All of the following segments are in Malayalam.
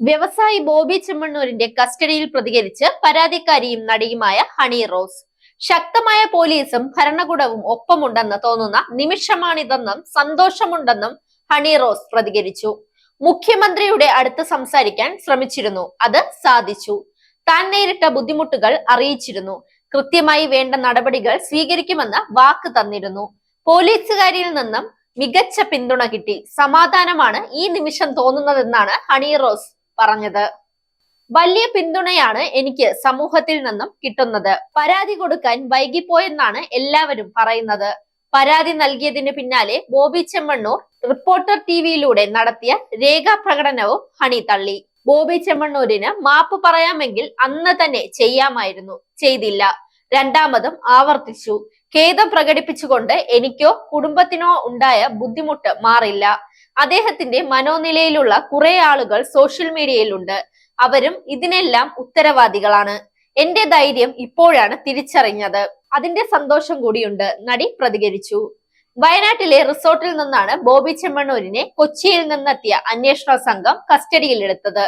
വ്യവസായി ബോബി ചെമ്മണ്ണൂരിന്റെ കസ്റ്റഡിയിൽ പ്രതികരിച്ച് പരാതിക്കാരിയും നടിയുമായ ഹണി റോസ്. ശക്തമായ പോലീസും ഭരണകൂടവും ഒപ്പമുണ്ടെന്ന് തോന്നുന്ന നിമിഷമാണിതെന്നും സന്തോഷമുണ്ടെന്നും ഹണി റോസ് പ്രതികരിച്ചു. മുഖ്യമന്ത്രിയുടെ അടുത്ത് സംസാരിക്കാൻ ശ്രമിച്ചിരുന്നു. അത് സാധിച്ചു. താൻ നേരിട്ട ബുദ്ധിമുട്ടുകൾ അറിയിച്ചിരുന്നു. കൃത്യമായി വേണ്ട നടപടികൾ സ്വീകരിക്കുമെന്ന് വാക്ക് തന്നിരുന്നു. പോലീസുകാരിൽ നിന്നും മികച്ച പിന്തുണ കിട്ടി. സമാധാനമാണ് ഈ നിമിഷം തോന്നുന്നതെന്നാണ് ഹണി റോസ് പറഞ്ഞത്. വലിയ പിന്തുണയാണ് എനിക്ക് സമൂഹത്തിൽ നിന്നും കിട്ടുന്നത്. പരാതി കൊടുക്കാൻ വൈകിപ്പോയെന്നാണ് എല്ലാവരും പറയുന്നത്. പരാതി നൽകിയതിന് പിന്നാലെ ബോബി ചെമ്മണ്ണൂർ റിപ്പോർട്ടർ ടിവിയിലൂടെ നടത്തിയ രേഖാ പ്രകടനവും ഹണി തള്ളി. ബോബി ചെമ്മണ്ണൂരിന് മാപ്പ് പറയാമെങ്കിൽ അന്ന് തന്നെ ചെയ്യാമായിരുന്നു. ചെയ്തില്ല. രണ്ടാമതും ആവർത്തിച്ചു. ഖേദം പ്രകടിപ്പിച്ചുകൊണ്ട് എനിക്കോ കുടുംബത്തിനോ ഉണ്ടായ ബുദ്ധിമുട്ട് മാറില്ല. അദ്ദേഹത്തിന്റെ മനോനിലയിലുള്ള കുറെ ആളുകൾ സോഷ്യൽ മീഡിയയിലുണ്ട് അവരും ഇതിനെല്ലാം ഉത്തരവാദികളാണ്. എന്റെ ധൈര്യം ഇപ്പോഴാണ് തിരിച്ചറിഞ്ഞത്. അതിന്റെ സന്തോഷം കൂടിയുണ്ട്. നടി പ്രതികരിച്ചു. വയനാട്ടിലെ റിസോർട്ടിൽ നിന്നാണ് ബോബി ചെമ്മണ്ണൂരിനെ കൊച്ചിയിൽ നിന്നെത്തിയ അന്വേഷണ സംഘം കസ്റ്റഡിയിലെടുത്തത്.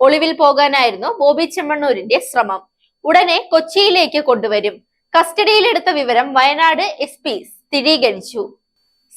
ഒളിവിൽ പോകാനായിരുന്നു ബോബി ചെമ്മണ്ണൂരിന്റെ ശ്രമം. ഉടനെ കൊച്ചിയിലേക്ക് കൊണ്ടുവരും. കസ്റ്റഡിയിലെടുത്ത വിവരം വയനാട് എസ് സ്ഥിരീകരിച്ചു.